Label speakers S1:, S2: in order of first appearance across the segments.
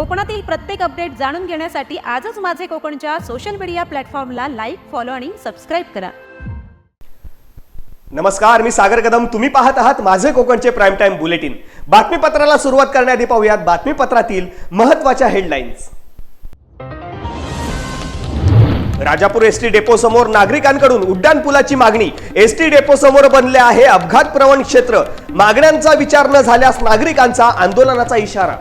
S1: कोकणातील प्रत्येक अपडेट जाणून घेण्यासाठी आजच माझे कोकणच्या सोशल मीडिया प्लॅटफॉर्मला लाईक फॉलो आणि सबस्क्राईब करा.
S2: नमस्कार मी सागर कदम. तुम्ही पाहत आहात माझे कोकणचे प्राईम टाइम बुलेटिन बातमीपत्राला सुरुवात करण्याआधी पाहूयात बातमीपत्रातील महत्त्वाच्या हेडलाईन्स राजापूर एसटी डेपो समोर नागरिकांकडून उड्डाण पुलाची मागणी. एसटी डेपो समोर बनले आहे अपघात प्रवण क्षेत्र. मागण्यांचा विचार न झाल्यास नागरिकांचा आंदोलनाचा इशारा.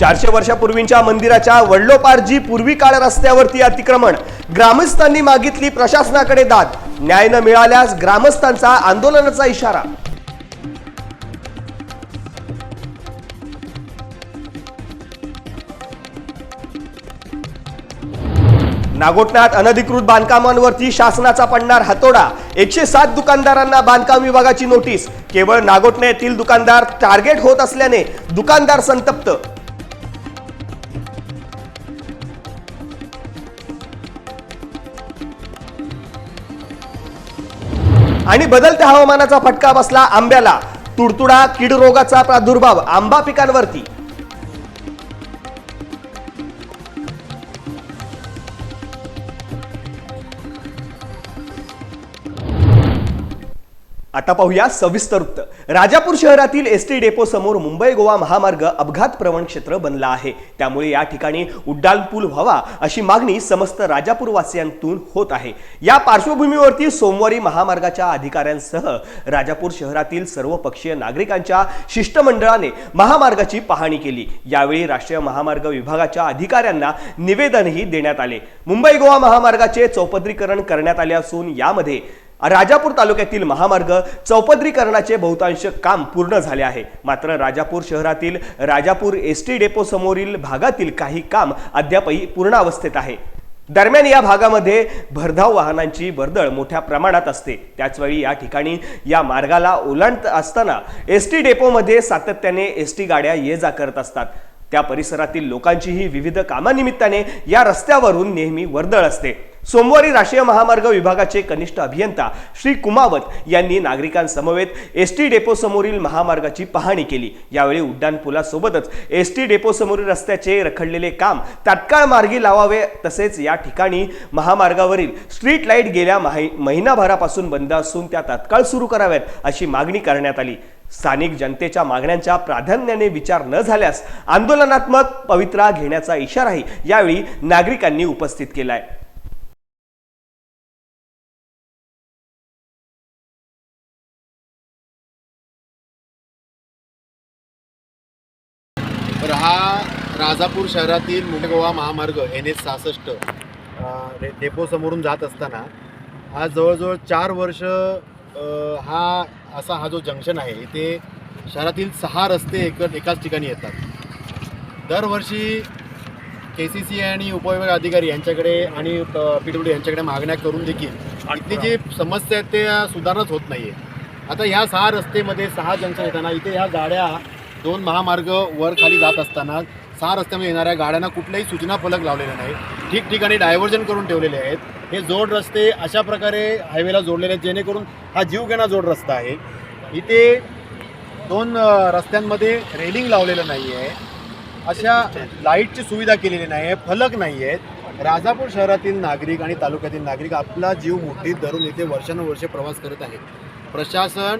S2: चारशे वर्षापूर्वींच्या मंदिराच्या वडलोपारजी पूर्वी काळ रस्त्यावरती अतिक्रमण. ग्रामस्थांनी मागितली प्रशासनाकडे दाद. न्याय न मिळाल्यास ग्रामस्थांचा आंदोलनाचा इशारा. नागोटण्यात अनधिकृत बांधकामांवरती शासनाचा पडणार हातोडा. एकशे सात दुकानदारांना बांधकाम विभागाची नोटीस. केवळ नागोटणे येथील दुकानदार टार्गेट होत असल्याने दुकानदार संतप्त. आणि बदलत्या हवामानाचा फटका बसला आंब्याला. तुडतुडा कीड रोगाचा प्रादुर्भाव आंबा पिकांवरती. आता पाहूया सविस्तर वृत्त. राजापूर शहरातील एस टी डेपो समोर मुंबई गोवा महामार्ग अपघात प्रवण क्षेत्र बनला आहे. त्यामुळे या ठिकाणी उड्डाण पूल व्हावा अशी मागणी समस्त राजापूरवासियांतून होत आहे. या पार्श्वभूमीवरती सोमवारी महामार्गाच्या अधिकाऱ्यांसह राजापूर शहरातील सर्वपक्षीय नागरिकांच्या शिष्टमंडळाने महामार्गाची पाहणी केली. यावेळी राष्ट्रीय महामार्ग विभागाच्या अधिकाऱ्यांना निवेदनही देण्यात आले. मुंबई गोवा महामार्गाचे चौपदरीकरण करण्यात आले असून यामध्ये राजापूर तालुक्यातील महामार्ग चौपदरीकरणाचे बहुतांश काम पूर्ण झाले आहे. मात्र राजापूर शहरातील राजापूर एस टी डेपो समोरील भागातील काही काम अद्यापही पूर्णावस्थेत आहे. दरम्यान या भागामध्ये भरधाव वाहनांची वर्दळ मोठ्या प्रमाणात असते. त्याचवेळी या ठिकाणी या मार्गाला ओलांडत असताना एस टी डेपोमध्ये सातत्याने एस टी गाड्या ये जा करत असतात. त्या परिसरातील लोकांचीही विविध कामानिमित्ताने या रस्त्यावरून नेहमी वर्दळ असते. सोमवारी राष्ट्रीय महामार्ग विभागाचे कनिष्ठ अभियंता श्री कुमावत यांनी नागरिकांसमवेत एस टी डेपोसमोरील महामार्गाची पाहणी केली. यावेळी उड्डाणपुलासोबतच एस टी डेपोसमोरील रस्त्याचे रखडलेले काम तात्काळ मार्गी लावावे तसेच या ठिकाणी महामार्गावरील स्ट्रीट लाइट गेल्या माहि- महिनाभरापासून बंद असून त्या तात्काळ सुरू कराव्यात अशी मागणी करण्यात आली. स्थानिक जनतेच्या मागण्यांच्या प्राधान्याने विचार न झाल्यास आंदोलनात्मक पवित्रा घेण्याचा इशाराही यावेळी नागरिकांनी उपस्थित
S3: केला आहे राजापूर शहरातील मुंबई गोवा महामार्ग एन एच सहासष्ट डेपो समोरून जात असताना हा जवळजवळ चार वर्ष हा असा हा जो जंक्शन आहे इथे शहरातील सहा रस्ते एक एकाच ठिकाणी येतात. दरवर्षी के सी सी आणि उपविभाग अधिकारी यांच्याकडे आणि पी डब्ल्यू यांच्याकडे मागण्या करून देखील इथली जी समस्या आहेत ते सुधारणाच होत नाही आहे आता ह्या सहा रस्तेमध्ये सहा जंक्शन येताना इथे ह्या गाड्या दोन महामार्ग वर खाली जात असताना सहा रस्त्यामध्ये येणाऱ्या गाड्यांना कुठल्याही सूचना फलक लावलेले नाही ठिकठिकाणी डायव्हर्जन करून ठेवलेले आहेत. हे जोड रस्ते अशा प्रकारे हायवेला जोडलेले आहेत जेणेकरून हा जीवघेणा जोड रस्ता आहे. इथे दोन रस्त्यांमध्ये रेलिंग लावलेलं नाही आहे अशा लाईटची सुविधा केलेली नाही आहे फलक नाही आहेत राजापूर शहरातील नागरिक आणि तालुक्यातील नागरिक आपला जीव मुठीत धरून इथे वर्षानुवर्षे प्रवास करत आहेत. प्रशासन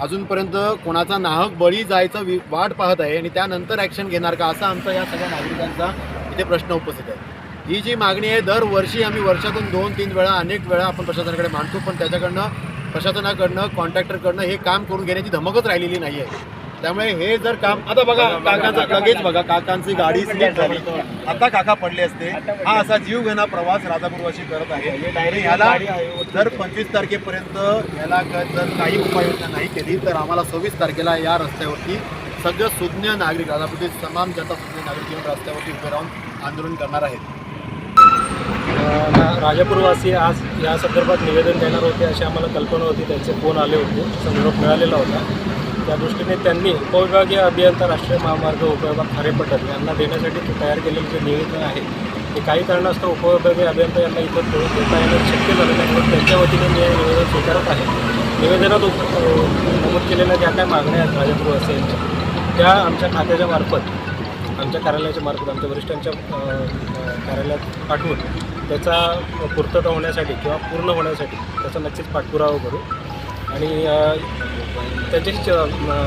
S3: अजूनपर्यंत कोणाचा नाहक बळी जायचा वि- वाट पाहत आहे आणि त्यानंतर ॲक्शन घेणार का असा आमचा या सगळ्या नागरिकांचा इथे प्रश्न उपस्थित आहे. ही जी मागणी आहे दरवर्षी आम्ही वर्षातून दोन तीन वेळा अनेक वेळा आपण प्रशासनाकडे मांडतो पण त्याच्याकडनं प्रशासनाकडनं कॉन्ट्रॅक्टरकडनं हे काम करून घेण्याची धमकच राहिलेली नाही आहे त्यामुळे हे जर काम आता बघा काकांचं लगेच बघा. काकांची गाडी स्लिप झाली. आता काका पडले असते. हा असा जीव घेणा प्रवास राजापूरवाशी करत आहे. ह्याला जर पंचवीस तारखेपर्यंत ह्याला क- जर काही उपाययोजना नाही केली तर आम्हाला सव्वीस तारखेला या रस्त्यावरती सगळं सुज्ञ नागरिक राजापूरचे तमाम जनता सुज्ञ नागरिक येऊन रस्त्यावरती उभे राहून आंदोलन करणार आहेत.
S4: राजापूरवासी आज या संदर्भात निवेदन देणार होते अशी आम्हाला कल्पना होती. त्यांचे फोन आले होते. संदर्भ मिळालेला होता. त्या दृष्टीने त्यांनी उपविभागीय अभियंता राष्ट्रीय महामार्ग उपविभाग खारेपटण यांना देण्यासाठी ते तयार केलेलं जे निवेदन आहे ते काही कारणास्तव उपविभागीय अभियंता यांना इथं ठेवून देता येणं शक्य झालं नाही म्हणून त्यांच्या वतीने मी हे निवेदन स्वीकारत आहे. निवेदनात उप- नमूद केलेल्या ज्या काही मागण्या आहेत राजापूर असेल त्या आमच्या खात्याच्या मार्फत आमच्या कार्यालयाच्या मार्फत आमच्या वरिष्ठांच्या कार्यालयात पाठवून त्याचा पूर्तता होण्यासाठी किंवा पूर्ण होण्यासाठी त्याचा नक्कीच पाठपुरावा करू. आणि अ,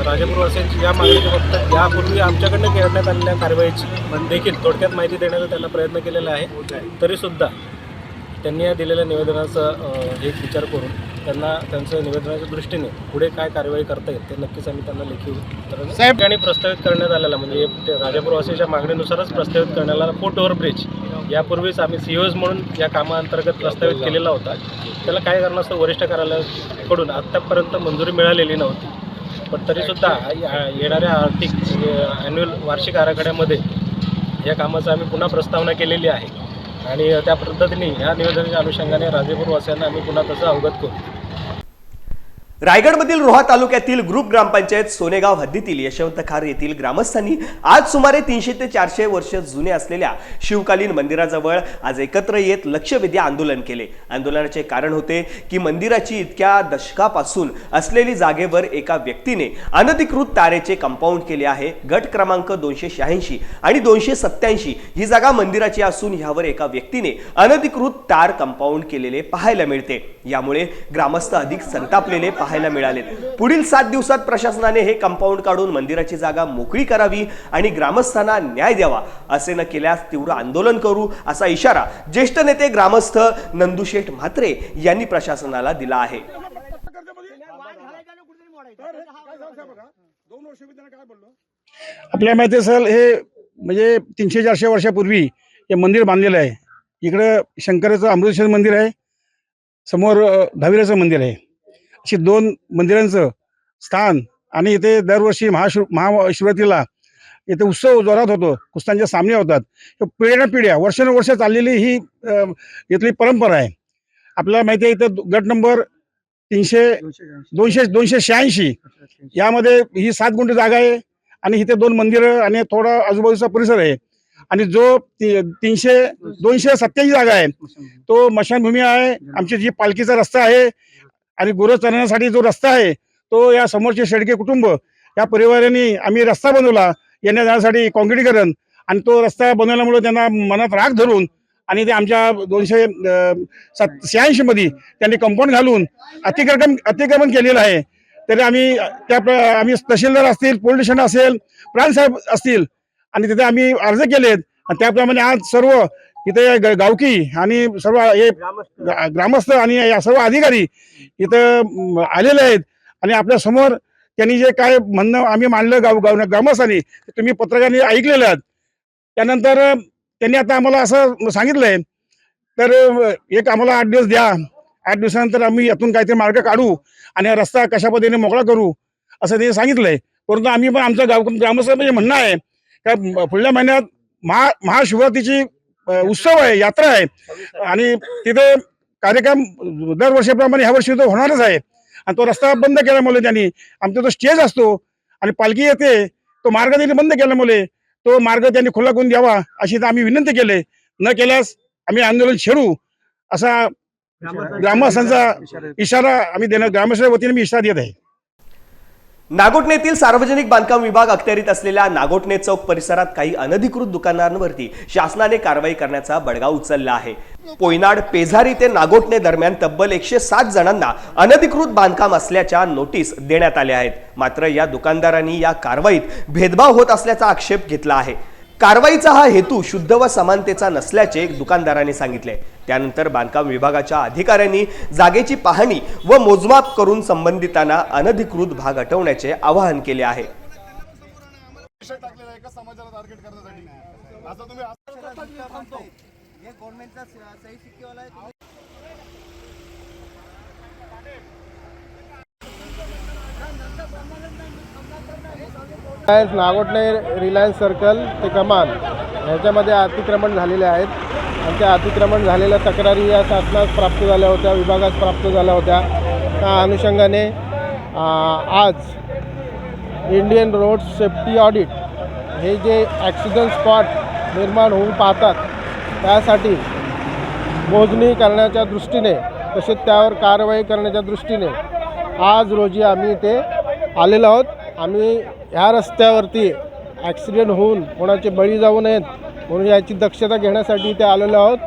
S4: राजापूर वासियांची या मागणीच्या फक्त यापूर्वी आमच्याकडनं करण्यात आलेल्या कारवाईची देखील थोडक्यात माहिती देण्याचा त्यांना प्रयत्न केलेला आहे. तरीसुद्धा त्यांनी या दिलेल्या निवेदनाचा एक विचार करून त्यांना त्यांच्या निवेदनाच्या दृष्टीने पुढे काय कारवाई करता येईल ते नक्कीच आम्ही त्यांना लेखी साहेब. ठिकाणी प्रस्तावित करण्यात आलेला म्हणजे राजापूरवासीच्या मागणीनुसारच प्रस्तावित करण्यात आलेला फूट ओव्हर ब्रिज यापूर्वीच आम्ही सीओज म्हणून या कामाअंतर्गत प्रस्तावित केलेला होता. त्याला काय कारणास्तव वरिष्ठ कार्यालयाकडून आत्तापर्यंत मंजुरी मिळालेली नव्हती. पण तरीसुद्धा या- येणाऱ्या आर्थिक म्हणजे ॲन्युअल वार्षिक आराखड्यामध्ये या कामाचं आम्ही पुन्हा प्रस्तावना केलेली आहे. आणि त्या पद्धतीने ह्या निवेदनाच्या अनुषंगाने राजेपूरवासियांना आम्ही पुन्हा तसं अवगत करू.
S2: रायगडमधील रोहा तालुक्यातील ग्रुप ग्रामपंचायत सोनेगाव हद्दीतील यशवंत खार येथील ग्रामस्थांनी आज सुमारे तीनशे ते चारशे वर्ष जुने असलेल्या शिवकालीन मंदिराजवळ आज एकत्र येत लक्षवेधी आंदोलन केले. आंदोलनाचे कारण होते की मंदिराची इतक्या दशकापासून असलेली जागेवर एका व्यक्तीने अनधिकृत तारेचे कंपाऊंड केले आहे. गट क्रमांक दोनशे शहाऐंशी आणि दोनशे सत्याऐंशी ही जागा मंदिराची असून ह्यावर एका व्यक्तीने अनधिकृत तार कंपाऊंड केलेले पाहायला मिळते. यामुळे ग्रामस्थ अधिक संतापलेले पाहायला मिळाले. पुढील सात दिवसात प्रशासनाने हे कंपाऊंड काढून मंदिराची जागा मोकळी करावी आणि ग्रामस्थांना न्याय द्यावा असे न केल्यास तीव्र आंदोलन करू असा इशारा ज्येष्ठ नेते ग्रामस्थ नंदुशेठ म्हात्रे यांनी प्रशासनाला दिला आहे.
S5: आपल्या माहिती असेल हे म्हणजे तीनशे चारशे वर्षापूर्वी हे मंदिर बांधलेलं आहे. इकडं शंकराचं अमृतेश्वर मंदिर आहे. समोर धाविराचं मंदिर आहे. अशी दोन मंदिरांचं स्थान आणि इथे दरवर्षी महाशिव महाशिवरात्रीला इथे उत्सव जोरात होतो कुस्त्यांच्या सामने होतात. तर पिढ्या पिढ्या वर्षानुवर्ष चाललेली ही इथली परंपरा आहे. आपल्याला माहिती आहे इथं गट नंबर तीनशे दोनशे दोनशे शहाऐंशी यामध्ये ही सात गुंठ जागा आहे आणि इथे दोन मंदिरं आणि थोडा आजूबाजूचा परिसर आहे. आणि जो तीनशे दोनशे सत्याऐंशी जागा आहे तो मशानभूमी आहे. आमची जी पालखीचा रस्ता आहे आणि गुरं चरण्यासाठी जो रस्ता आहे तो या समोरचे शेडके कुटुंब या परिवाराने आम्ही रस्ता बनवला. येण्या जाण्यासाठी काँक्रिटीकरण आणि तो रस्ता बनवल्यामुळे त्यांना मनात राग धरून आणि ते आमच्या दोनशे सत शहाऐंशी मध्ये त्यांनी कंपाऊंड घालून अतिक्रमण अतिक्रमण केलेलं आहे. तरी आम्ही त्या आम्ही तहसीलदार असतील पोलीस स्टेशन असेल प्राणसाहेब असतील आणि तिथे आम्ही अर्ज केलेत. आणि त्याप्रमाणे आज सर्व इथे गावकी आणि सर्व हे ग्रामस्थ. आणि या सर्व अधिकारी इथं आलेले आहेत. आणि आपल्यासमोर त्यांनी जे काय म्हणणं आम्ही मांडलं गाव गाव ग्रामस्थांनी तुम्ही पत्रकारांनी ऐकलेलं आहेत. त्यानंतर त्यांनी आता आम्हाला असं सांगितलंय तर एक आम्हाला आठ दिवस द्या. आठ दिवसानंतर आम्ही यातून काहीतरी मार्ग काढू आणि हा रस्ता कशा पद्धतीने मोकळा करू असं ते सांगितलंय. परंतु आम्ही पण आमचं गाव ग्रामस्थ म्हणजे म्हणणं आहे का पुढल्या महिन्यात महा महाशिवरात्रीची उत्सव आहे यात्रा आहे. आणि तिथे कार्यक्रम दरवर्षीप्रमाणे ह्या वर्षी तो होणारच आहे. आणि तो रस्ता बंद केल्यामुळे त्यांनी आमचा जो स्टेज असतो आणि पालखी येते तो मार्ग त्यांनी बंद केल्यामुळे तो मार्ग त्यांनी खुला करून द्यावा अशी तर आम्ही विनंती केले. न केल्यास आम्ही आंदोलन छेडू असा ग्रामस्थांचा इशारा आम्ही देणार ग्रामस्थांच्या वतीने मी इशारा देत आहे.
S2: नागोठणे सार्वजनिक बांधकाम विभाग अखत्यारीत असलेल्या नागोठणे चौक परिसरात काही अनधिकृत दुकानांवरती शासनाने कारवाई करण्याचा बडगा उचलला आहे. पोयनाड पेझारी ते नागोठणे दरम्यान तब्बल एकशे सात जणांना अनधिकृत बांधकाम असल्याच्या नोटीस देण्यात आल्या आहेत. मात्र या दुकानदारांनी या कारवाईत भेदभाव होत असल्याचा आक्षेप घेतला आहे. कारवाईचा हा हेतू शुद्ध व समानतेचा नसल्याचे दुकानदारांनी सांगितले. त्यानंतर बांधकाम विभागाच्या अधिकाऱ्यांनी जागेची पाहणी व मोजमाप करून संबंधितांना अनधिकृत भाग हटवण्याचे आवाहन केले आहे.
S6: समाजाला टार्गेट करण्यासाठी आता तुम्ही
S7: रिलायन्स नागोटणे रिलायन्स सर्कल ते कमान ह्याच्यामध्ये अतिक्रमण झालेले आहेत. आणि त्या अतिक्रमण झालेल्या तक्रारी या शासनास प्राप्त झाल्या होत्या विभागास प्राप्त झाल्या होत्या. त्या अनुषंगाने आज इंडियन रोड सेफ्टी ऑडिट हे जे ॲक्सिडेंट स्पॉट निर्माण होऊन पाहतात त्यासाठी मोजणी करण्याच्या दृष्टीने तसेच त्यावर कारवाई करण्याच्या दृष्टीने आज रोजी आम्ही इथे आलेलो आहोत. आम्ही ह्या रस्त्यावरती ॲक्सिडेंट होऊन कोणाचे बळी जाऊ नयेत म्हणून याची दक्षता घेण्यासाठी इथे आलेलो आहोत.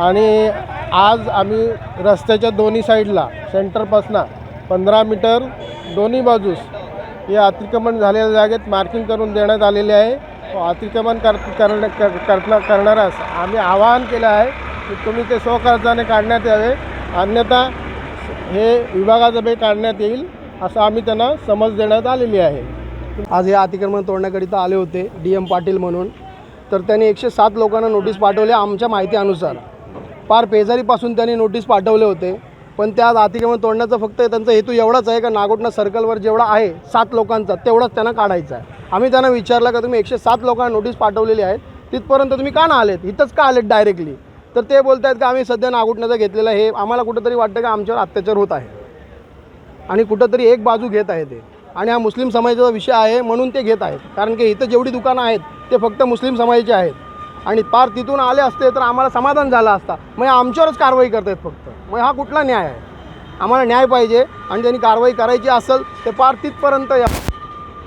S7: आणि आज आम्ही रस्त्याच्या दोन्ही साईडला सेंटरपासनं पंधरा मीटर दोन्ही बाजूस या अतिक्रमण झालेल्या जागेत मार्किंग करून देण्यात आलेले आहे. व अतिक्रमण कर करण्या कर करणार करणाऱ्यास आम्ही आवाहन केलं आहे की तुम्ही ते स्वखर्चाने काढण्यात यावे. अन्यथा हे विभागाजबे काढण्यात येईल. असं आम्ही त्यांना समज देण्यात आलेली आहे.
S8: आज हे अतिक्रमण तोडण्याकरिता आले होते डी एम पाटील म्हणून. तर त्यांनी एकशे सात लोकांना नोटीस पाठवली आमच्या माहितीनुसार. पार पेजारीपासून त्यांनी नोटीस पाठवले होते. पण त्या अतिक्रमण तोडण्याचा फक्त त्यांचा हेतू एवढाच आहे का नागोटना सर्कलवर जेवढा आहे सात लोकांचा तेवढाच त्यांना काढायचा आहे. आम्ही त्यांना विचारलं का तुम्ही एकशे सात लोकांना नोटीस पाठवलेली आहेत तिथपर्यंत तुम्ही का ना आलेत? इथंच का आलेत डायरेक्टली तर ते बोलत आहेत का आम्ही सध्या नागोटण्याचा घेतलेला आहे हे आम्हाला कुठंतरी वाटतं का आमच्यावर अत्याचार होत आहे? आणि कुठंतरी एक बाजू घेत आहे ते. आणि हा मुस्लिम समाजाचा विषय आहे म्हणून ते घेत आहेत. कारण की इथं जेवढी दुकानं आहेत ते फक्त मुस्लिम समाजाचे आहेत. आणि पार तिथून आले असते तर आम्हाला समाधान झालं असता. मग आमच्यावरच कारवाई करतायत फक्त. मग हा कुठला न्याय आहे? आम्हाला न्याय पाहिजे. आणि त्यांनी कारवाई करायची असेल तर पार तिथपर्यंत या.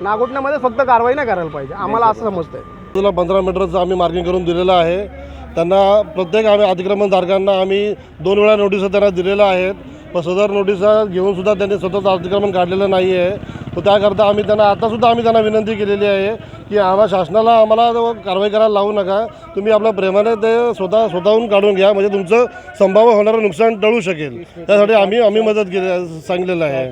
S8: नागोटण्यामध्ये फक्त कारवाई नाही करायला पाहिजे. आम्हाला असं समजतंय.
S9: बाजूला पंधरा मीटरचं आम्ही मार्किंग करून दिलेलं आहे त्यांना प्रत्येक आम्ही अतिक्रमणधारकांना आम्ही दोन वेळा नोटीस त्यांना दिलेल्या आहेत पण सदर नोटिसा घेऊन सुद्धा त्यांनी स्वतःचं अतिक्रमण काढलेलं नाही आहे तर त्याकरता आम्ही त्यांना आतासुद्धा आम्ही त्यांना विनंती केलेली आहे की आम्हा शासनाला आम्हाला कारवाई करायला लावू नका. तुम्ही आपल्या प्रेमाने ते स्वतः स्वतःहून काढून घ्या. म्हणजे तुमचं संभाव्य होणारं नुकसान टळू शकेल. त्यासाठी आम्ही आम्ही मदत केली सांगितलेलं आहे.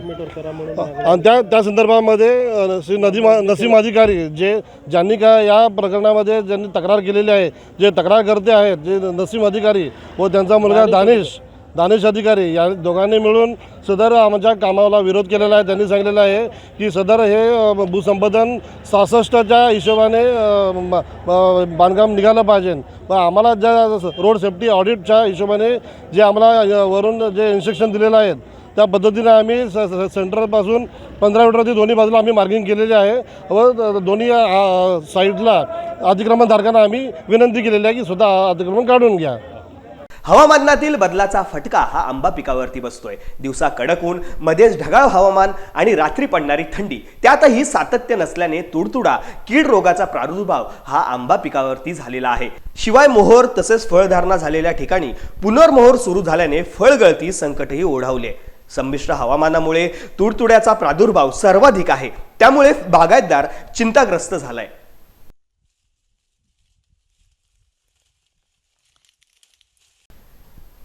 S9: आणि त्या त्या संदर्भामध्ये श्री नदीम नसीम अधिकारी जे ज्यांनी का या प्रकरणामध्ये ज्यांनी तक्रार केलेली आहे जे तक्रारकर्ते आहेत जे नसीम अधिकारी व त्यांचा मुलगा दानिश दानेश अधिकारी या दोघांनी मिळून सदर आमच्या कामाला विरोध केलेला आहे. त्यांनी सांगितलेलं आहे की सदर हे भूसंपादन सहासष्टच्या हिशोबाने बांधकाम निघालं पाहिजे. पण आम्हाला ज्या रोड सेफ्टी ऑडिटच्या हिशोबाने जे आम्हाला वरून जे इन्स्ट्रक्शन दिलेलं आहेत त्या पद्धतीने आम्ही स सेंटरपासून पंधरा मीटरवरती दोन्ही बाजूला आम्ही मार्किंग केलेली आहे. व दोन्ही साईडला अतिक्रमणधारकांना आम्ही विनंती केलेली आहे की स्वतः अतिक्रमण काढून घ्या.
S2: हवामानातील बदलाचा फटका हा आंबा पिकावरती बसतोय. दिवसा कडक ऊन मध्येच ढगाळ हवामान आणि रात्री पडणारी थंडी. त्यातही सातत्य नसल्याने तुडतुडा कीड रोगाचा प्रादुर्भाव हा आंबा पिकावरती झालेला आहे. शिवाय मोहोर तसेच फळधारणा झालेल्या ठिकाणी पुनर्मोहोर सुरू झाल्याने फळगळती संकटही ओढावले. संमिश्र हवामानामुळे तुडतुड्याचा प्रादुर्भाव सर्वाधिक आहे. त्यामुळे बागायतदार चिंताग्रस्त झालाय.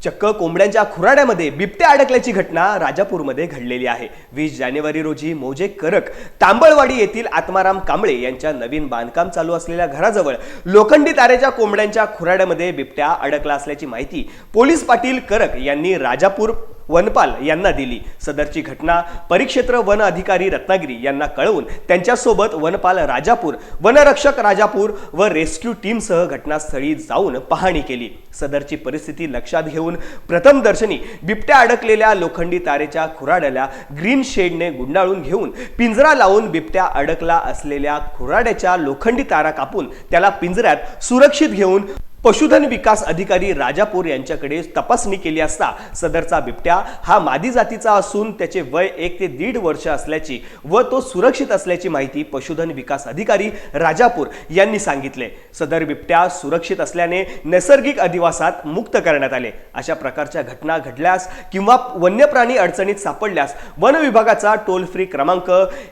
S2: चक्क कोंबड्यांच्या खुराड्यामध्ये बिबट्या अडकल्याची घटना राजापूरमध्ये घडलेली आहे. वीस जानेवारी रोजी मोजे करक तांबळवाडी येथील आत्माराम कांबळे यांच्या नवीन बांधकाम चालू असलेल्या घराजवळ लोखंडी तारेच्या कोंबड्यांच्या खुराड्यामध्ये बिबट्या अडकला असल्याची माहिती पोलीस पाटील करक यांनी राजापूर वनपाल यांना दिली. सदरची घटना परिक्षेत्र वन अधिकारी रत्नागिरी यांना कळवून त्यांच्यासोबत वनपाल राजापूर वनरक्षक राजापूर व रेस्क्यू टीमसह घटनास्थळी जाऊन पाहणी केली. सदरची परिस्थिती लक्षात घेऊन प्रथम दर्शनी बिबट्या अडकलेल्या लोखंडी तारेच्या खुराड्याला ग्रीन शेडने गुंडाळून घेऊन पिंजरा लावून बिबट्या अडकला असलेल्या खुराड्याच्या लोखंडी तारा कापून त्याला पिंजऱ्यात सुरक्षित घेऊन पशुधन विकास अधिकारी राजापूर यांच्याकडे तपासणी केली असता सदरचा बिबट्या हा मादी जातीचा असून त्याचे वय एक ते दीड वर्ष असल्याची व तो सुरक्षित असल्याची माहिती पशुधन विकास अधिकारी राजापूर यांनी सांगितले. सदर बिबट्या सुरक्षित असल्याने नैसर्गिक अधिवासात मुक्त करण्यात आले. अशा प्रकारच्या घटना घडल्यास किंवा वन्य प्राणी अडचणीत सापडल्यास वन विभागाचा टोल फ्री क्रमांक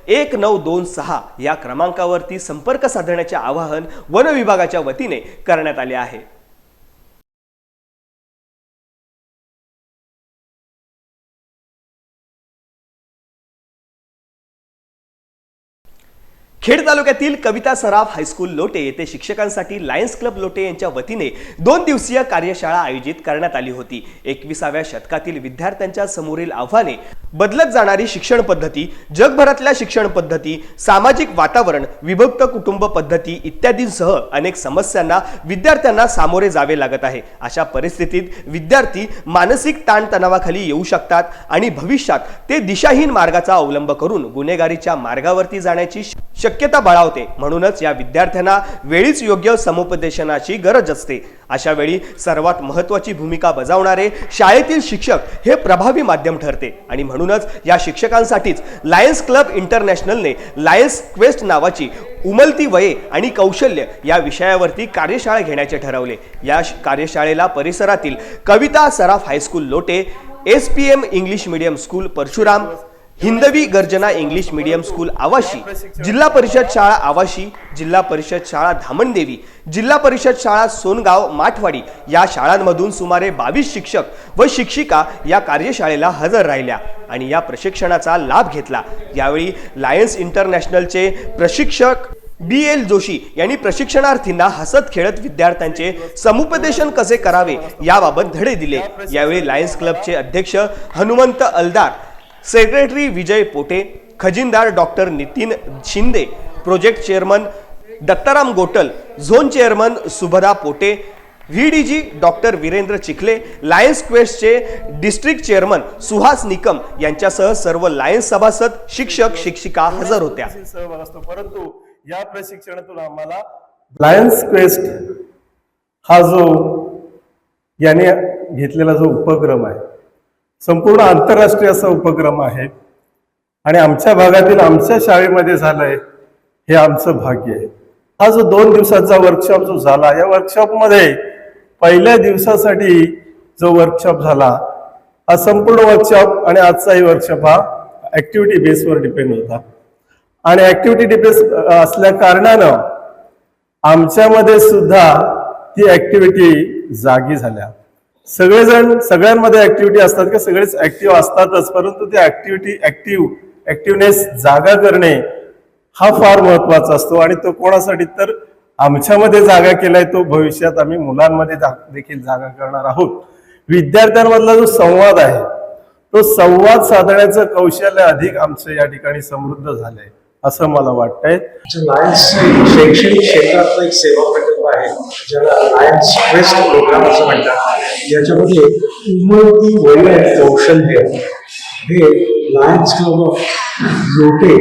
S2: एक नऊ दोन सहा या क्रमांकावरती संपर्क साधण्याचे आवाहन वन विभागाच्या वतीने करण्यात आले आहे. खेड तालुक्यातील कविता सराफ हायस्कूल लोटे येथे शिक्षकांसाठी लायन्स क्लब लोटे यांच्या वतीने दोन दिवसीय कार्यशाळा आयोजित करण्यात आली होती. एकविसाव्या शतकातील विद्यार्थ्यांच्या समोरील आव्हाने बदलत जाणारी शिक्षण पद्धती जगभरातल्या शिक्षण पद्धती सामाजिक वातावरण विभक्त कुटुंब पद्धती इत्यादींसह अनेक समस्यांना विद्यार्थ्यांना सामोरे जावे लागत आहे. अशा परिस्थितीत विद्यार्थी मानसिक ताणतणावाखाली येऊ शकतात आणि भविष्यात ते दिशाहीन मार्गाचा अवलंब करून गुन्हेगारीच्या मार्गावरती जाण्याची शक्य शक्यता बळावते. म्हणूनच या विद्यार्थ्यांना वेळीच योग्य समुपदेशनाची गरज असते. अशा वेळी सर्वात महत्त्वाची भूमिका बजावणारे शाळेतील शिक्षक हे प्रभावी माध्यम ठरते. आणि म्हणूनच या शिक्षकांसाठीच लायन्स क्लब इंटरनॅशनलने लायन्स क्वेस्ट नावाची उमलती वये आणि कौशल्य या विषयावरती कार्यशाळा घेण्याचे ठरवले. या कार्यशाळेला परिसरातील Kavita Saraf high school Lote S P M English medium school Parshuram Hindavi Garjana English medium school आवाशी जिल्हा परिषद शाळा आवाशी जिल्हा परिषद शाळा धामणदेवी जिल्हा परिषद शाळा सोनगाव माठवाडी या शाळांमधून सुमारे बावीस शिक्षक व शिक्षिका या कार्यशाळेला हजर राहिल्या आणि या प्रशिक्षणाचा लाभ घेतला. यावेळी लायन्स इंटरनॅशनलचे प्रशिक्षक बी एल जोशी यांनी प्रशिक्षणार्थींना हसत खेळत विद्यार्थ्यांचे समुपदेशन कसे करावे याबाबत धडे दिले. यावेळी लायन्स क्लबचे अध्यक्ष Hanumant Aldar secretary Vijay Pote खजिनदार doctor Nitin Shinde project chairman Dattaram Gotal zone chairman Subhada Pote V D G doctor Virendra Chikhale Lions क्वेस्टचे district chairman Suhas Nikam यांच्यासह सर्व लायन्स सभासद शिक्षक शिक्षिका हजर होत्या.
S10: सहभाग असतो. परंतु या प्रशिक्षणातून आम्हाला लायन्स क्वेस्ट हा जो याने घेतलेला जो उपक्रम आहे संपूर्ण आंतरराष्ट्रीय असा उपक्रम आहे. आणि आमच्या भागातील आमच्या शाळेमध्ये झालंय हे आमचं भाग्य आहे. हा जो दोन दिवसाचा वर्कशॉप जो झाला या वर्कशॉपमध्ये पहिल्या दिवसासाठी जो वर्कशॉप झाला हा संपूर्ण वर्कशॉप आणि आजचाही वर्कशॉप हा ऍक्टिव्हिटी बेसवर डिपेंड होता. आणि ऍक्टिव्हिटी बेस असल्या कारणानं आमच्यामध्ये सुद्धा ती ऍक्टिव्हिटी जागी झाल्या. सगळेजण सगळ्यांमध्ये ऍक्टिव्हिटी असतात का? सगळेच ऍक्टिव्ह असतातच परंतु ते ऍक्टिव्हिटी ऍक्टिव्ह ऍक्टिव्हनेस जागा करणे हा फार महत्त्वाचा असतो आणि तो कोणासाठी तर आमच्यामध्ये जागा केलाय तो भविष्यात आम्ही मुलांमध्ये देखील जागा करणार आहोत. विद्यार्थ्यांमधला जो संवाद आहे तो संवाद साधण्याचं कौशल्य अधिक आमचं या ठिकाणी समृद्ध झालंय. असं मला वाटतंय.
S11: लायन्स शैक्षणिक क्षेत्रातला एक सेवा प्रकल्प आहे ज्याला लायन्स बेस्ट प्रोग्राम असं म्हणतात. याच्यामध्ये उमरती वय कौशल्य हे लायन्स क्लब ऑफ लोटे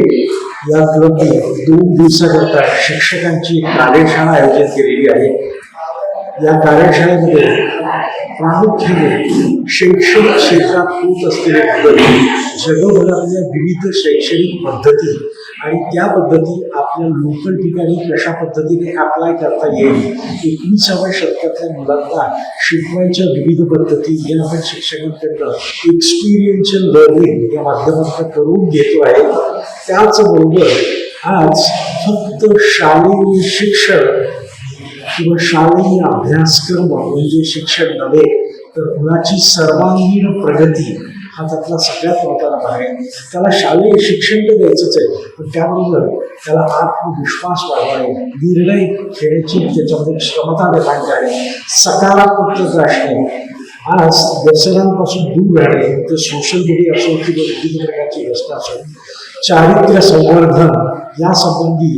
S11: या क्लबने दोन दिवसाकरता शिक्षकांची कार्यशाळा आयोजित केलेली आहे. या कार्यशाळेमध्ये प्रामुख्याने शैक्षणिक क्षेत्रात होत असलेले बदल जगभरातल्या विविध शैक्षणिक पद्धती आणि त्या पद्धती आपल्या लोकल ठिकाणी कशा पद्धतीने अप्लाय करता येईल एकविसाव्या शतकातल्या मुलांना शिकवायच्या विविध पद्धती हे आपण शिक्षकांकडनं एक्सपिरियन्शियल लर्निंग या माध्यमातून करून घेतो आहे. त्याचबरोबर आज फक्त शालेय शिक्षण किंवा शालेय अभ्यासक्रम म्हणजे शिक्षण नव्हे तर मुलाची सर्वांगीण प्रगती हा त्यातला सगळ्यात महत्त्वाचा भाग आहे. त्याला शालेय शिक्षण तर द्यायचंच आहे पण त्याबरोबर त्याला आत्मविश्वास वाढवणे निर्णय घेण्याची त्याच्यामध्ये क्षमता निर्माण करणे सकारात्मक असणे आज व्यसनांपासून दूर राहणे तर सोशल मीडिया असो किंवा विविध प्रकारची व्यसन असो चारित्र्य संवर्धन यासंबंधी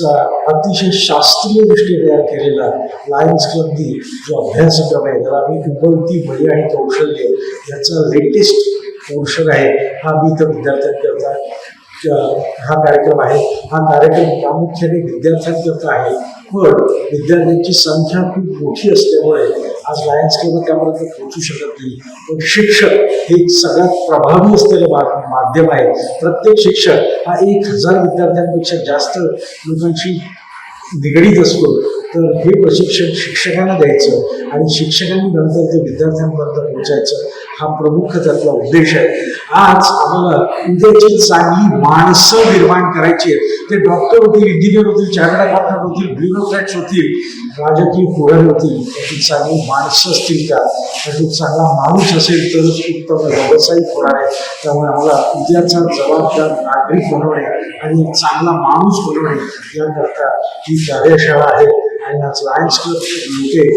S11: अतिशय शास्त्रीय दृष्टी तयार केलेला लायन्स क्लबनी जो अभ्यासक्रम आहे त्याला आम्ही उबलती वय आणि कौशल्य याचा लेटेस्ट पोर्शन आहे. हा मी इथं विद्यार्थ्यांकरता हा कार्यक्रम आहे. हा कार्यक्रम प्रामुख्याने विद्यार्थ्यांकरता आहे. पण विद्यार्थ्यांची संख्या खूप मोठी असल्यामुळे आज लायन्स क्लब त्यापर्यंत पोहोचू शकत नाही. पण शिक्षक हे सगळ्यात प्रभावी असलेलं मा- माध्यम आहे. प्रत्येक शिक्षक हा एक हजार विद्यार्थ्यांपेक्षा जास्त लोकांशी निगडीत असतो. तर हे प्रशिक्षण शिक्षकांना द्यायचं आणि शिक्षकांनी नंतर ते विद्यार्थ्यांपर्यंत पोहोचायचं. हा प्रमुख त्यातला उद्देश आहे. आज आम्हाला उद्याची चांगली माणसं निर्माण करायची आहेत. ते डॉक्टर होतील इंजिनियर होतील चार्टर्ड अकाउंटंट होतील ब्युरोक्रॅट्स होतील राजकीय पुढारी होतील. त्याची चांगली माणसं असतील का त्याची चांगला माणूस असेल तरच उत्तम व्यावसायिक होणार आहे. त्यामुळे आम्हाला उद्याचा जबाबदार नागरिक बनवणे आणि चांगला माणूस बनवणे याकरता ही कार्यशाळा आहे. आणि आज लायन्स क्लब लोके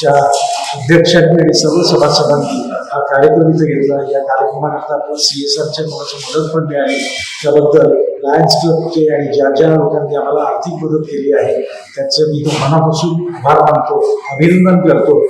S11: च्या अध्यक्षांनी सर्व सभासदांनी हा कार्यक्रम इथे घेतला. या कार्यक्रमानंतर आपल्याला सी एस आरच्या मदत पण मिळाली. त्याबद्दल लायन्स क्लबचे आणि ज्या ज्या लोकांनी आम्हाला आर्थिक मदत केली आहे त्याचं मी तो मनापासून आभार मानतो. अभिनंदन करतो.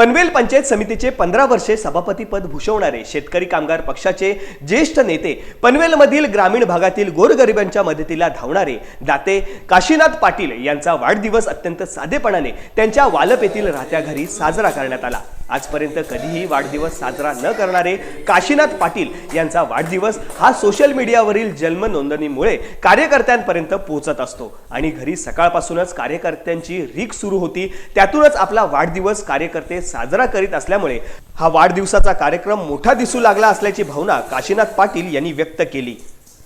S2: पनवेल पंचायत समितीचे पंधरा वर्षे सभापतीपद भूषवणारे शेतकरी कामगार पक्षाचे ज्येष्ठ नेते पनवेलमधील ग्रामीण भागातील गोरगरिबांच्या मदतीला धावणारे दाते काशीनाथ पाटील यांचा वाढदिवस अत्यंत साधेपणाने त्यांच्या वालप येथील राहत्या घरी साजरा करण्यात आला. आजपर्यंत कधीही वाढदिवस साजरा न करणारे काशीनाथ पाटील यांचा वाढदिवस हा सोशल मीडियावरील जन्म नोंदणीमुळे कार्यकर्त्यांपर्यंत पोहोचत असतो. आणि घरी सकाळपासूनच कार्यकर्त्यांची रीक सुरू होती. त्यातूनच आपला वाढदिवस कार्यकर्ते साजरा करीत असल्यामुळे हा वाढदिवसाचा कार्यक्रम मोठा दिसू लागला असल्याची भावना काशीनाथ पाटील यांनी व्यक्त केली.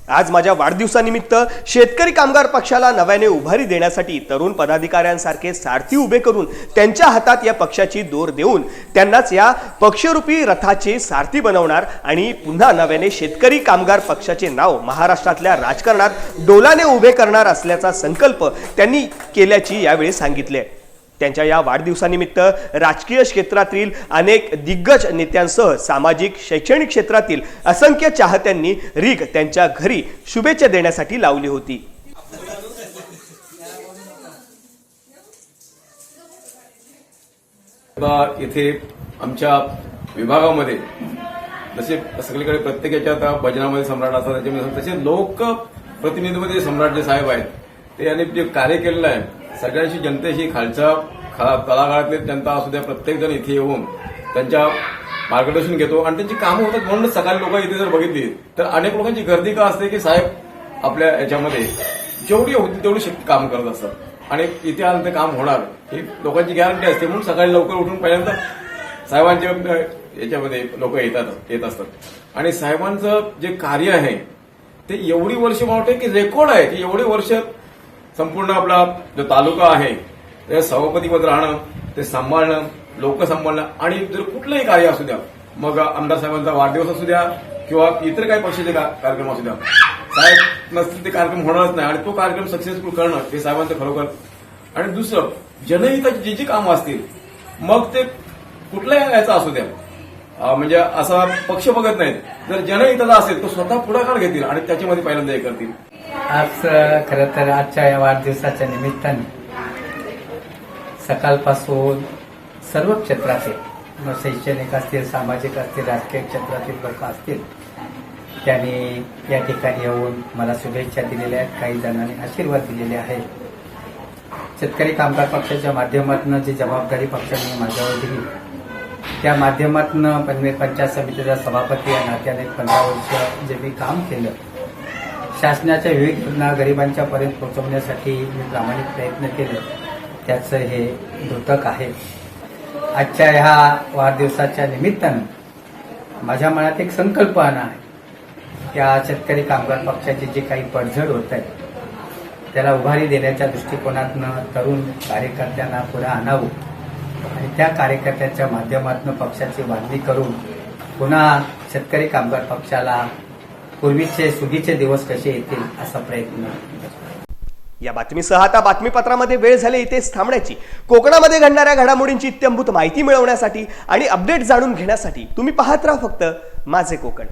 S2: आज माझ्या वाढदिवसानिमित्त शेतकरी कामगार पक्षाला नव्याने उभारी देण्यासाठी तरुण पदाधिकाऱ्यांसारखे सारथी उभे करून त्यांच्या हातात या पक्षाची दोर देऊन त्यांनाच या पक्षरूपी रथाचे सारथी बनवणार आणि पुन्हा नव्याने शेतकरी कामगार पक्षाचे नाव महाराष्ट्रातल्या राजकारणात डोलाने उभे करणार असल्याचा संकल्प त्यांनी केल्याची यावेळी सांगितले. त्यांच्या या वाढदिवसानिमित्त राजकीय क्षेत्रातील अनेक दिग्गज नेत्यांसह सामाजिक शैक्षणिक क्षेत्रातील असंख्य चाहत्यांनी रीग त्यांच्या घरी शुभेच्छा देण्यासाठी लावली होती.
S12: इथे आमच्या विभागामध्ये जसे सगळीकडे प्रत्येकाच्या आता भजनामध्ये सम्राट असतात त्याच्यामध्ये तसे लोक प्रतिनिधीमध्ये सम्राट जे साहेब आहेत. ते यांनी जे कार्य केलेलं आहे सगळ्यांशी जनतेशी खालच्या खा- तळागाळातले जनता असू द्या प्रत्येकजण इथे येऊन त्यांच्या मार्गदर्शन घेतो. आणि त्यांची कामं होतात म्हणून सकाळी लोक इथे जर बघितली तर अनेक लोकांची गर्दी का असते की साहेब आपल्या याच्यामध्ये जेवढी होती तेवढी शक्ती काम करत असतात. आणि इथे आलं ते काम होणार. ही लोकांची गॅरंटी असते. म्हणून सकाळी लवकर उठून पहिल्यांदा साहेबांच्या याच्यामध्ये लोक येतात येत असतात. आणि साहेबांचं जे कार्य आहे ते एवढी वर्ष मला वाटतं की रेकॉर्ड आहे की एवढी वर्ष संपूर्ण आपला जो तालुका आहे त्या सभापतीपद राहणं ते सांभाळणं लोक सांभाळणं आणि जर कुठलंही कार्य असू द्या मग आमदार साहेबांचा वाढदिवस असू द्या किंवा इतर काही पक्षाचे कार्यक्रम असू द्या. साहेब नसतील ते कार्यक्रम होणारच नाही आणि तो कार्यक्रम सक्सेसफुल करणं हे साहेबांचं खरोखर आणि दुसरं जनहिताची जी जी कामं असतील मग ते कुठल्याही याचा असू द्या. म्हणजे असा पक्ष बघत नाहीत. जर जनहिताचा असेल तो स्वतः पुढाकार घेतील आणि त्याच्यामध्ये पहिल्यांदा हे करतील.
S13: आज खरं तर आजच्या या वाढदिवसाच्या निमित्ताने सकाळपासून सर्व क्षेत्रातील मग शैक्षणिक असतील सामाजिक असतील राजकीय क्षेत्रातील लोक असतील त्यांनी या ठिकाणी येऊन मला शुभेच्छा दिलेल्या आहेत काही जणांनी आशीर्वाद दिलेले आहेत. शेतकरी कामगार पक्षाच्या माध्यमातून जी जबाबदारी पक्षाने माझ्यावर दिली त्या माध्यमातून पंचायत समितीचा सभापती या नात्याने पंधरा वर्ष जे मी काम केलं शासनाच्या विविध योजना गरिबांच्या पर्यंत पोहोचवण्यासाठी मी प्रामाणिक प्रयत्न केले. त्याचं हे द्योतक आहे. आजच्या ह्या वाढदिवसाच्या निमित्तानं माझ्या मनात एक संकल्पना आहे. या शेतकरी कामगार पक्षाची जी काही पडझड होत आहे त्याला उभारी देण्याच्या दृष्टिकोनातनं तरुण कार्यकर्त्यांना पुढे आणावं आणि त्या कार्यकर्त्यांच्या माध्यमातून पक्षाची बांधणी करून पुन्हा शेतकरी कामगार पक्षाला पूर्वीचे सुगीचे दिवस कसे येतील असा प्रयत्न
S2: या बातमीसह आता बातमीपत्रामध्ये वेळ झाली इथेच थांबण्याची. कोकणामध्ये घडणाऱ्या घडामोडींची इत्यंभूत माहिती मिळवण्यासाठी आणि अपडेट जाणून घेण्यासाठी तुम्ही पाहत राहा फक्त माझे कोकण.